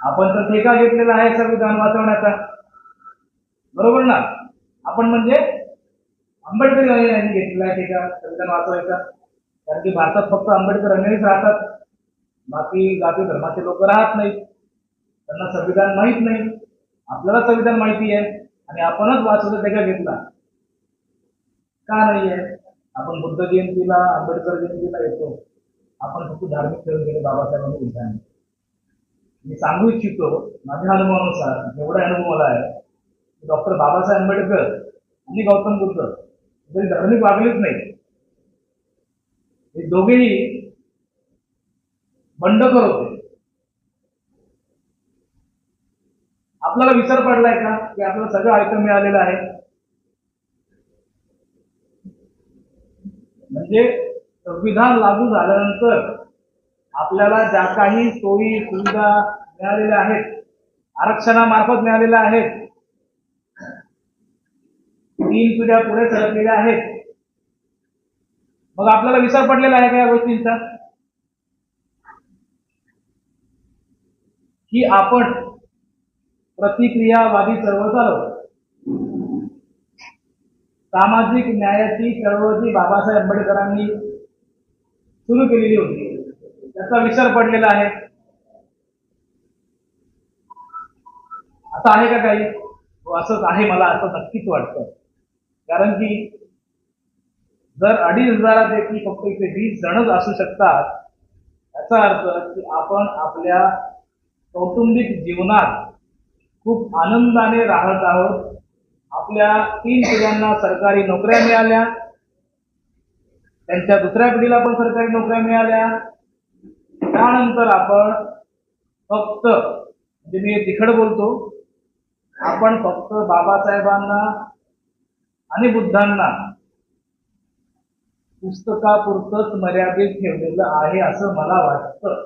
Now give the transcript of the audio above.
आपण तर ठेका घेतलेला आहे संविधान वाचवण्याचा. बरोबर ना? आपण म्हणजे आंबेडकर यांनी घेतलेला आहे ठेका संविधान वाचवायचा. कारण की भारतात फक्त आंबेडकरांनीच राहतात. बाकी जाती धर्माचे लोक राहत नाहीत. त्यांना संविधान माहीत नाही. आपल्याला संविधान माहिती आहे. आणि आपणच वाचवलं ठेका घेतला. का नाही आहे आपण बुद्ध जयंतीला आंबेडकर जयंतीला येतो. आपण फक्त धार्मिक खेळ गेले बाबासाहेबांनी उद्यान मी सांगू इच्छितो माझ्या अनुभवानुसार जेवढा अनुभव मला आहे. डॉक्टर बाबासाहेब आंबेडकर आणि गौतम बुद्ध जरी धार्मिक वागलेच नाही. हे दोघेही बंडखोर होते. आपल्याला विसर पडलाय का? की आपल्याला सगळं आयटम मिळालेलं आहे? म्हणजे संविधान लागू झाल्यानंतर आपल्याला ज्या काही सोयी सुविधा मिळालेल्या आहेत आरक्षणामार्फत मिळालेल्या आहेत तीन पिढ्या पुढे सरकलेल्या आहेत. मग आपल्याला विसर पडलेला आहे का या गोष्टींचा? की आपण प्रतिक्रियावादी चळवळ चालवतो. सामाजिक न्यायाची चळवळ जी बाबासाहेब आंबेडकरांनी सुरू केलेली होती. त्याचा विसर पडलेला आहे. असं आहे का काही? हो, असंच आहे मला असं नक्कीच वाटतं. कारण की जर अडीच हजारापैकी फक्त इथे वीस जणच असू शकतात याचा अर्थ की आपण आपल्या कौटुंबिक जीवनात खूप आनंदाने राहत आहोत. आपल्या तीन पिढ्यांना सरकारी नोकऱ्या मिळाल्या. त्यांच्या दुसऱ्या पिढीला पण सरकारी नोकऱ्या मिळाल्या. त्यानंतर आपण फक्त म्हणजे मी तिखट बोलतो आपण फक्त बाबासाहेबांना आणि बुद्धांना पुस्तकापुरतंच मर्यादित ठेवलेलं आहे असं मला वाटतं.